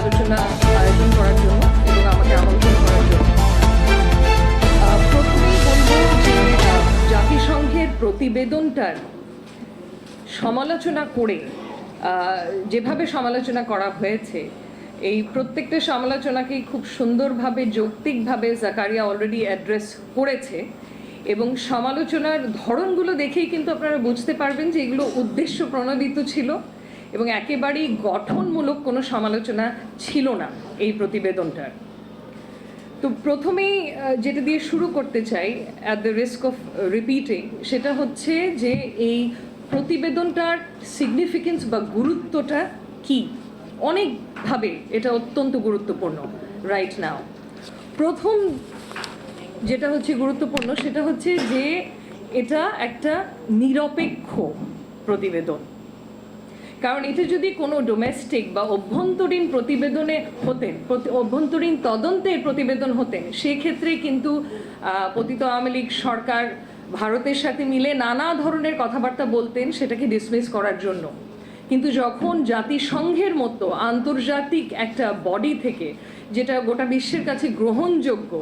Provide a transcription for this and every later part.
আলোচনা আয়োজন করার জন্য এবং আমাকে আমন্ত্রণ করার জন্য। জাতিসংঘের প্রতিবেদনটার সমালোচনা করে যেভাবে সমালোচনা করা হয়েছে, এই প্রত্যেকটা সমালোচনাকেই খুব সুন্দরভাবে, যৌক্তিকভাবে জাকারিয়া অলরেডি অ্যাড্রেস করেছে এবং সমালোচনার ধরনগুলো দেখেই কিন্তু আপনারা বুঝতে পারবেন যে এগুলো উদ্দেশ্য প্রণোদিত ছিল। এবং একেবারেই গঠনমূলক কোনো সমালোচনা ছিল না এই প্রতিবেদনটার। তো প্রথমেই যেটা দিয়ে শুরু করতে চাই at the risk of repeating সেটা হচ্ছে যে এই প্রতিবেদনটার সিগনিফিকেন্স বা গুরুত্বটা কি? অনেকভাবে এটা অত্যন্ত গুরুত্বপূর্ণ রাইট নাও প্রথম যেটা হচ্ছে গুরুত্বপূর্ণ, সেটা হচ্ছে যে এটা একটা নিরপেক্ষ প্রতিবেদন। কারণ এটা যদি কোনো ডোমেস্টিক বা অভ্যন্তরীণ প্রতিবেদনে হতেন অভ্যন্তরীণ তদন্তের প্রতিবেদন হতেন, সেক্ষেত্রে কিন্তু পতিত আওয়ামী লীগ সরকার ভারতের সাথে মিলে নানা ধরনের কথাবার্তা বলতেন সেটাকে ডিসমিস করার জন্য। কিন্তু যখন জাতিসংঘের মতো আন্তর্জাতিক একটা বডি থেকে, যেটা গোটা বিশ্বের কাছে গ্রহণযোগ্য,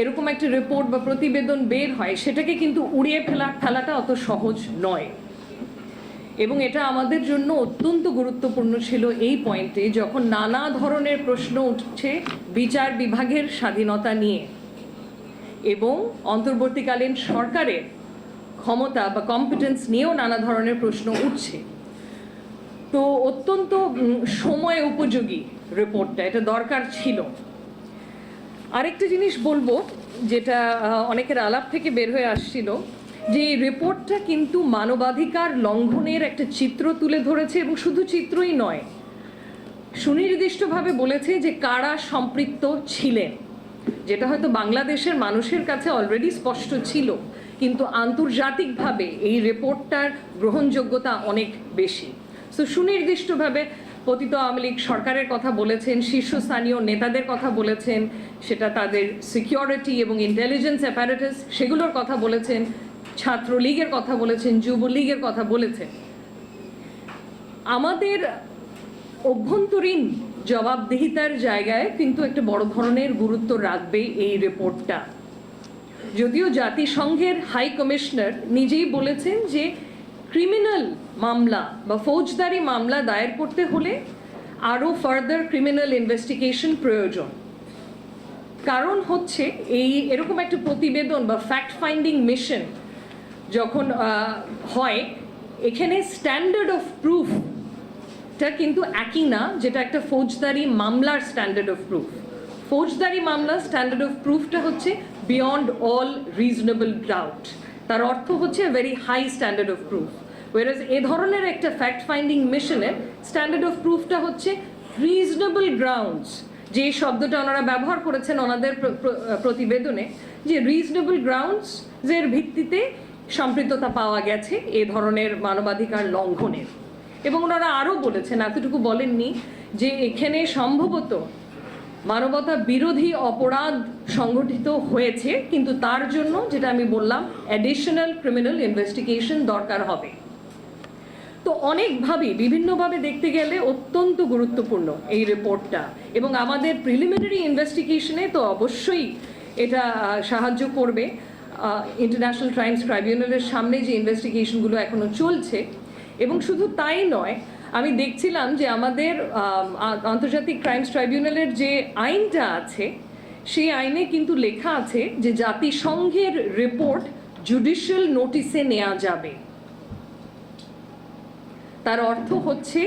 এরকম একটা রিপোর্ট বা প্রতিবেদন বের হয়, সেটাকে কিন্তু উড়িয়ে ফেলা ফেলাটা অত সহজ নয়। এবং এটা আমাদের জন্য অত্যন্ত গুরুত্বপূর্ণ ছিল এই পয়েন্টে, যখন নানা ধরনের প্রশ্ন উঠছে বিচার বিভাগের স্বাধীনতা নিয়ে। এবং অন্তর্বর্তীকালীন সরকারের ক্ষমতা বা কম্পিটেন্স নিয়েও নানা ধরনের প্রশ্ন উঠছে। তো অত্যন্ত সময় উপযোগী রিপোর্টটা এটা দরকার ছিল। আরেকটা জিনিস বলব, যেটা অনেকের আলাপ থেকে বের হয়ে আসছিল যে রিপোর্টটা কিন্তু মানবাধিকার লঙ্ঘনের একটা চিত্র তুলে ধরেছে এবং শুধু চিত্রই নয়, সুনির্দিষ্টভাবে বলেছে যে কারা সম্পৃক্ত ছিলেন, যেটা হয়তো বাংলাদেশের মানুষের কাছে অলরেডি স্পষ্ট ছিল, কিন্তু আন্তর্জাতিকভাবে এই রিপোর্টটার গ্রহণযোগ্যতা অনেক বেশি। তো সুনির্দিষ্টভাবে পতিত আওয়ামী লীগ সরকারের কথা বলেছেন, শীর্ষস্থানীয় নেতাদের কথা বলেছেন, সেটা তাদের সিকিউরিটি এবং ইন্টেলিজেন্স অ্যাপারেটাস সেগুলোর কথা বলেছেন ছাত্রলীগের কথা বলেছেন, যুবলীগের কথা বলেছেন। আমাদের অভ্যন্তরীণ জবাবদিহিতার জায়গায় কিন্তু একটা বড় ধরনের গুরুত্ব রাখবে এই রিপোর্টটা। যদিও জাতিসংঘের হাই কমিশনার নিজেই বলেছেন যে ক্রিমিনাল মামলা বা ফৌজদারি মামলা দায়ের করতে হলে আরও ফার্দার ক্রিমিনাল ইনভেস্টিগেশন প্রয়োজন। কারণ হচ্ছে এই এরকম একটা প্রতিবেদন বা ফ্যাক্ট ফাইন্ডিং মিশন যখন হয়, এখানে স্ট্যান্ডার্ড অফ প্রুফ টা কিন্তু একই না, যেটা একটা ফৌজদারি মামলার স্ট্যান্ডার্ড অফ প্রুফ ফৌজদারি মামলার স্ট্যান্ডার্ড অফ প্রুফটা হচ্ছে বিয়ন্ড অল রিজনেবল ডাউট তার অর্থ হচ্ছে very high standard of proof ওয়ারাজ এ ধরনের একটা ফ্যাক্ট ফাইন্ডিং মিশনের স্ট্যান্ডার্ড অফ প্রুফটা হচ্ছে রিজনেবল গ্রাউন্ডস যে শব্দটা ওনারা ব্যবহার করেছেন ওনাদের প্র- প্র- প্রতিবেদনে, যে রিজনেবল গ্রাউন্ডস এর ভিত্তিতে সম্পৃক্ততা পাওয়া গেছে এ ধরনের মানবাধিকার লঙ্ঘনের। এবং ওনারা আরও বলেছেন, এতটুকু বলেননি, যে এখানে সম্ভবত মানবতা বিরোধী অপরাধ সংগঠিত হয়েছে, কিন্তু তার জন্য, যেটা আমি বললাম অ্যাডিশনাল ক্রিমিনাল ইনভেস্টিগেশন দরকার হবে। তো অনেকভাবে বিভিন্নভাবে দেখতে গেলে অত্যন্ত গুরুত্বপূর্ণ এই রিপোর্টটা। এবং আমাদের প্রিলিমিনারি ইনভেস্টিগেশনে তো অবশ্যই এটা সাহায্য করবে। ইন্টারন্যাশনাল ক্রাইমস ট্রাইব্যুনালের সামনে যে ইনভেস্টিগেশনগুলো এখনও চলছে এবং শুধু তাই নয় আমি দেখছিলাম যে আমাদের আম, আন্তর্জাতিক ক্রাইমস ট্রাইব্যুনালের যে আইনটা আছে সেই আইনে কিন্তু লেখা আছে যে জাতিসংঘের রিপোর্ট জুডিশিয়াল নোটিসে নেওয়া যাবে। তার অর্থ হচ্ছে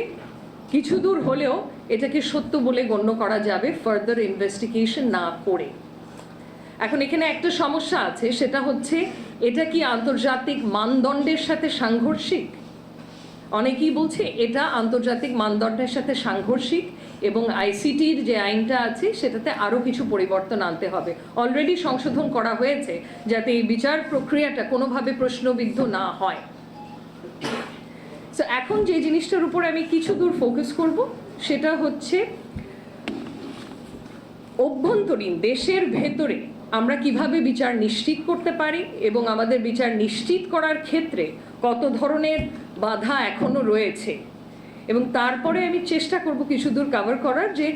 কিছু দূর হলেও এটাকে সত্য বলে গণ্য করা যাবে ফার্দার ইনভেস্টিগেশন না করে। এখন এখানে একটা সমস্যা আছে, সেটা হচ্ছে এটা কি আন্তর্জাতিক মানদণ্ডের সাথে সাংঘর্ষিক? অনেকেই বলছে এটা আন্তর্জাতিক মানদণ্ডের সাথে সাংঘর্ষিক এবং আইসিটির যে আইনটা আছে, সেটাতে আরও কিছু পরিবর্তন আনতে হবে। অলরেডি সংশোধন করা হয়েছে যাতে এই বিচার প্রক্রিয়াটা কোনোভাবে প্রশ্নবিদ্ধ না হয়। সো এখন যে জিনিসটার উপর আমি কিছু দূর ফোকাস করব, সেটা হচ্ছে অভ্যন্তরীণ, দেশের ভেতরে আমরা কীভাবে বিচার নিশ্চিত করতে পারি এবং আমাদের বিচার নিশ্চিত করার ক্ষেত্রে কত ধরনের বাধা এখনও রয়েছে? এবং তারপরে আমি চেষ্টা করব কিছু দূর কভার করার যে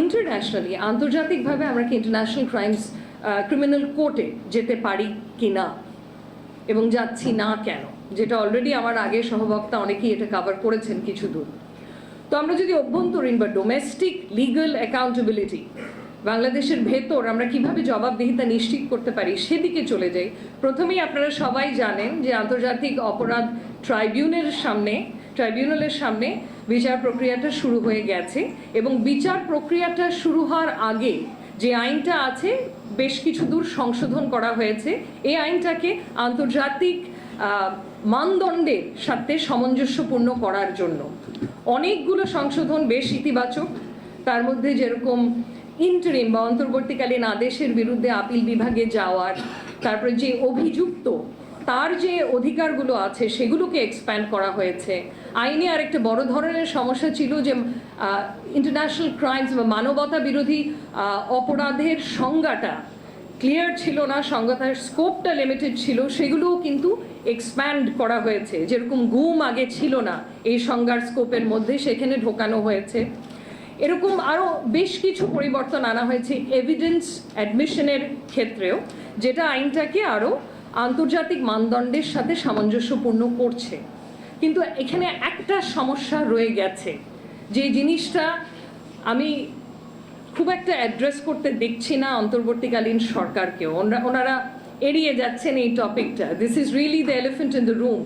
ইন্টারন্যাশনালি আন্তর্জাতিকভাবে আমরা কি ইন্টারন্যাশনাল ক্রাইমস ক্রিমিনাল কোর্টে যেতে পারি কি না এবং যাচ্ছি না কেন? যেটা অলরেডি আমার আগে সহবক্তা অনেকেই এটা কভার করেছেন কিছু দূর। তো আমরা যদি অভ্যন্তরীণ বা ডোমেস্টিক লিগাল অ্যাকাউন্টেবিলিটি বাংলাদেশের ভেতর আমরা কীভাবে জবাবদিহিতা নিশ্চিত করতে পারি সেদিকে চলে যাই। প্রথমেই আপনারা সবাই জানেন যে আন্তর্জাতিক অপরাধ ট্রাইব্যুনালের সামনে ট্রাইব্যুনালের সামনে বিচার প্রক্রিয়াটা শুরু হয়ে গেছে এবং বিচার প্রক্রিয়াটা শুরু হওয়ার আগে যে আইনটা আছে, বেশ কিছু দূর সংশোধন করা হয়েছে। এই আইনটাকে আন্তর্জাতিক মানদণ্ডের সাথে সামঞ্জস্যপূর্ণ করার জন্য। অনেকগুলো সংশোধন বেশ ইতিবাচক। তার মধ্যে যেরকম ইন্টারিম বা অন্তর্বর্তীকালীন আদেশের বিরুদ্ধে আপিল বিভাগে যাওয়ার, তারপরে যে অভিযুক্ত, তার যে অধিকারগুলো আছে সেগুলোকে এক্সপ্যান্ড করা হয়েছে। আইনে আরেকটা বড় ধরনের সমস্যা ছিল যে ইন্টারন্যাশনাল ক্রাইমস বা মানবতা বিরোধী অপরাধের সংজ্ঞাটা ক্লিয়ার ছিল না, সংজ্ঞাটার স্কোপটা লিমিটেড ছিল, সেগুলোও কিন্তু এক্সপ্যান্ড করা হয়েছে। যেরকম গুম আগে ছিল না, এই সংজ্ঞার স্কোপের মধ্যে সেখানে ঢোকানো হয়েছে। এরকম আরও বেশ কিছু পরিবর্তন আনা হয়েছে এভিডেন্স অ্যাডমিশনের ক্ষেত্রেও, যেটা আইনটাকে আরও আন্তর্জাতিক মানদণ্ডের সাথে সামঞ্জস্যপূর্ণ করছে। কিন্তু এখানে একটা সমস্যা রয়ে গেছে, যে জিনিসটা আমি খুব একটা অ্যাড্রেস করতে দেখছি না অন্তর্বর্তীকালীন সরকারকেও। ওনরা এড়িয়ে যাচ্ছেন এই টপিকটা this is really the elephant in the room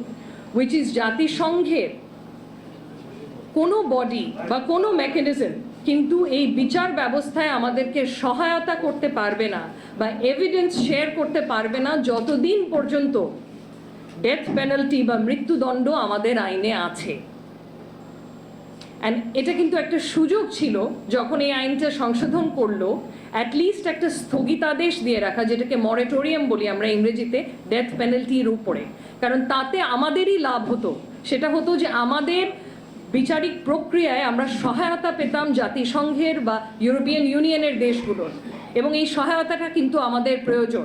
which is জাতিসংঘের কোনো বডি বা কোনো মেকানিজম কিন্তু এই বিচার ব্যবস্থায় আমাদেরকে সহায়তা করতে পারবে না বা এভিডেন্স শেয়ার করতে পারবে না যতদিন পর্যন্ত ডেথ পেনাল্টি বা মৃত্যুদণ্ড আমাদের আইনে আছে। অ্যান্ড এটা কিন্তু একটা সুযোগ ছিল যখন এই আইনটা সংশোধন করল অ্যাটলিস্ট একটা স্থগিতাদেশ দিয়ে রাখা, যেটাকে মরেটোরিয়াম বলি আমরা ইংরেজিতে ডেথ পেনাল্টির উপরে। কারণ তাতে আমাদেরই লাভ হতো। সেটা হতো যে আমাদের বিচারিক প্রক্রিয়ায় আমরা সহায়তা পেতাম জাতিসংঘের বা ইউরোপিয়ান ইউনিয়নের দেশগুলোর। এবং এই সহায়তাটা কিন্তু আমাদের প্রয়োজন।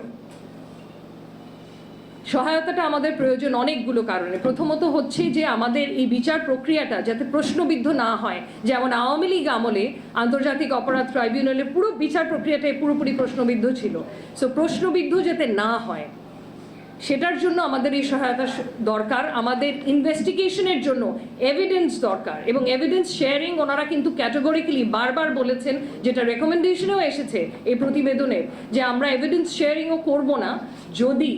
সহায়তাটা আমাদের প্রয়োজন অনেকগুলো কারণে। প্রথমত হচ্ছে যে আমাদের এই বিচার প্রক্রিয়াটা যাতে প্রশ্নবিদ্ধ না হয়। যেমন আওয়ামী লীগ আমলে আন্তর্জাতিক অপরাধ ট্রাইব্যুনালের পুরো বিচার প্রক্রিয়াটাই পুরোপুরি প্রশ্নবিদ্ধ ছিল। সো প্রশ্নবিদ্ধ যাতে না হয়। সেটার জন্য আমাদের এই সহায়তা দরকার, আমাদের ইনভেস্টিগেশনের জন্য এভিডেন্স দরকার এবং এভিডেন্স শেয়ারিং ওনারা কিন্তু ক্যাটাগরিক্যালি বারবার বলেছেন, যেটা রেকমেন্ডেশনেও এসেছে এই প্রতিবেদনের যে আমরা এভিডেন্স শেয়ারিংও করব না যদি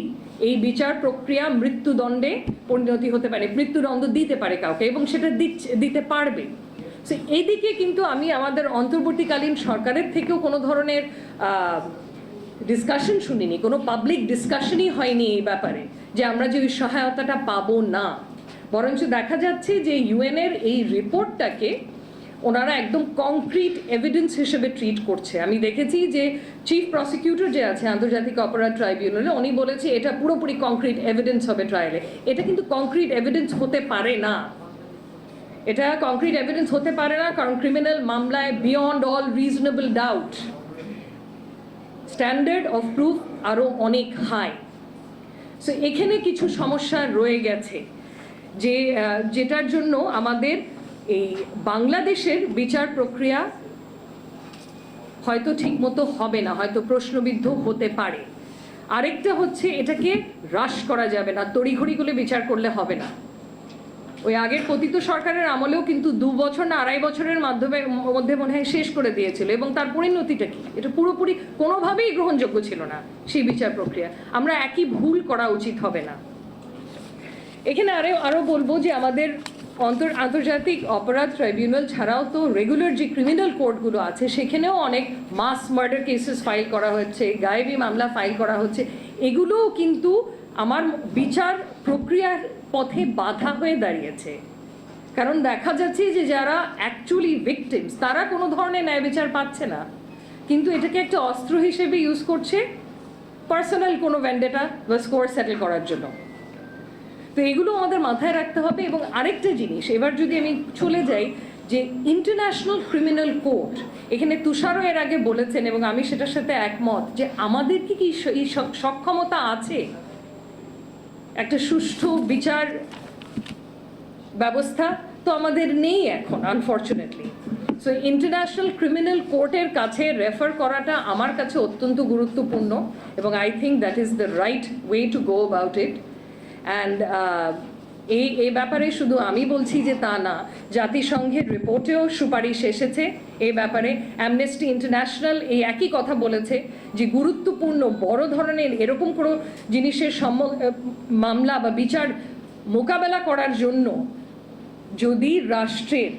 এই বিচার প্রক্রিয়া মৃত্যুদণ্ডে পরিণতি হতে পারে, মৃত্যুদণ্ড দিতে পারে কাউকে এবং সেটা দিতে পারবে। সো এইদিকে কিন্তু আমি আমাদের অন্তর্বর্তীকালীন সরকারের থেকেও কোনো ধরনের ডিসকাশন শুনিনি, কোনো পাবলিক ডিসকাশনই হয়নি এই ব্যাপারে যে আমরা যে ওই সহায়তাটা পাবো না। বরঞ্চ দেখা যাচ্ছে যে ইউএনের এই রিপোর্টটাকে ওনারা একদম কংক্রিট এভিডেন্স হিসেবে ট্রিট করছে। আমি দেখেছি যে চিফ প্রসিকিউটর যে আছে আন্তর্জাতিক অপরাধ ট্রাইব্যুনালে উনি বলেছে এটা পুরোপুরি কংক্রিট এভিডেন্স হবে ট্রায়ালে এটা কিন্তু কংক্রিট এভিডেন্স হতে পারে না। এটা কংক্রিট এভিডেন্স হতে পারে না কারণ ক্রিমিনাল মামলায় beyond all reasonable doubt standard of proof আরও অনেক হাই। সো এখানে কিছু সমস্যা রয়ে গেছে যে যেটার জন্য আমাদের এই বাংলাদেশের বিচার প্রক্রিয়া হয়তো ঠিকমতো হবে না, হয়তো প্রশ্নবিদ্ধ হতে পারে। আরেকটা হচ্ছে এটাকে হ্রাস করা যাবে না, তড়িঘড়ি করে বিচার করলে হবে না। ওই আগের পতিত সরকারের আমলেও কিন্তু দু বছর না আড়াই বছরের মাধ্যমে, মধ্যে মনে হয় শেষ করে দিয়েছিল। এবং তার পরিণতিটা কি? এটা পুরোপুরি কোনোভাবেই গ্রহণযোগ্য ছিল না সেই বিচার প্রক্রিয়া। আমরা একই ভুল করা উচিত হবে না। এখানে আরও আরও বলব যে আমাদের অন্তর, আন্তর্জাতিক অপরাধ ট্রাইব্যুনাল ছাড়াও তো রেগুলার যে ক্রিমিনাল কোর্টগুলো আছে, সেখানেও অনেক মাস মার্ডার কেসেস ফাইল করা হচ্ছে, গায়েবী মামলা ফাইল করা হচ্ছে। এগুলোও কিন্তু আমার বিচার প্রক্রিয়ার পথে বাধা হয়ে দাঁড়িয়েছে। কারণ দেখা যাচ্ছে যে যারা অ্যাকচুয়ালি ভিকটিমস তারা কোনো ধরনের ন্যায় বিচার পাচ্ছে না। কিন্তু এটাকে একটা অস্ত্র হিসেবে ইউজ করছে পার্সোনাল কোনো ভ্যান্ডেটা বা স্কোর সেটেল করার জন্য। তো এগুলো আমাদের মাথায় রাখতে হবে এবং আরেকটা জিনিস, এবার যদি আমি চলে যাই যে ইন্টারন্যাশনাল ক্রিমিনাল কোর্ট এখানে তুষারও এর আগে বলেছেন এবং আমি সেটার সাথে একমত যে আমাদের কি কি সক্ষমতা আছে? একটা সুষ্ঠু বিচার ব্যবস্থা তো আমাদের নেই এখন আনফর্চুনেটলি সো ইন্টারন্যাশনাল ক্রিমিনাল কোর্টের কাছে রেফার করাটা আমার কাছে অত্যন্ত গুরুত্বপূর্ণ এবং I think that is the right way to go about it and এই এই ব্যাপারে শুধু আমি বলছি যে তা না। জাতিসংঘের রিপোর্টেও সুপারিশ এসেছে এই ব্যাপারে। অ্যামনেস্টি ইন্টারন্যাশনাল এই একই কথা বলেছে যে গুরুত্বপূর্ণ বড় ধরনের এরকম কোনো জিনিসের সম্ম মামলা বা বিচার মোকাবেলা করার জন্য যদি রাষ্ট্রের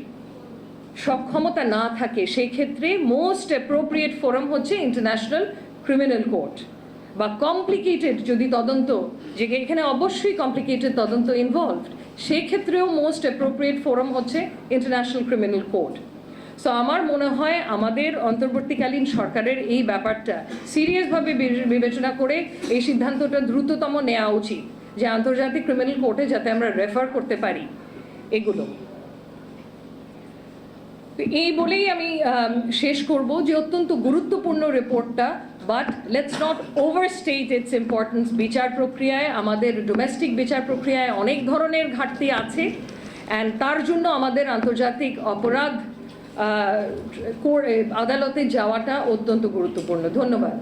সক্ষমতা না থাকে সেই ক্ষেত্রে মোস্ট অ্যাপ্রোপ্রিয়েট ফোরাম হচ্ছে ইন্টারন্যাশনাল ক্রিমিনাল কোর্ট বা কমপ্লিকেটেড যদি তদন্ত, যে এখানে অবশ্যই কমপ্লিকেটেড তদন্ত ইনভলভড সেক্ষেত্রেও মোস্ট অ্যাপ্রোপ্রিয়েট ফোরাম হচ্ছে ইন্টারন্যাশনাল ক্রিমিনাল কোর্ট সো আমার মনে হয় আমাদের অন্তর্বর্তীকালীন সরকারের এই ব্যাপারটা সিরিয়াসভাবে বিবেচনা করে এই সিদ্ধান্তটা দ্রুততম নেওয়া উচিত, যে আন্তর্জাতিক ক্রিমিনাল কোর্টে যাতে আমরা রেফার করতে পারি এগুলো। এই বলেই আমি শেষ করব যে অত্যন্ত গুরুত্বপূর্ণ রিপোর্টটা but let's not overstate its importance বিচার প্রক্রিয়ায় আমাদের ডোমেস্টিক বিচার প্রক্রিয়ায় অনেক ধরনের ঘাটতি আছে। অ্যান্ড তার জন্য আমাদের আন্তর্জাতিক অপরাধ আদালতে যাওয়াটা অত্যন্ত গুরুত্বপূর্ণ। ধন্যবাদ।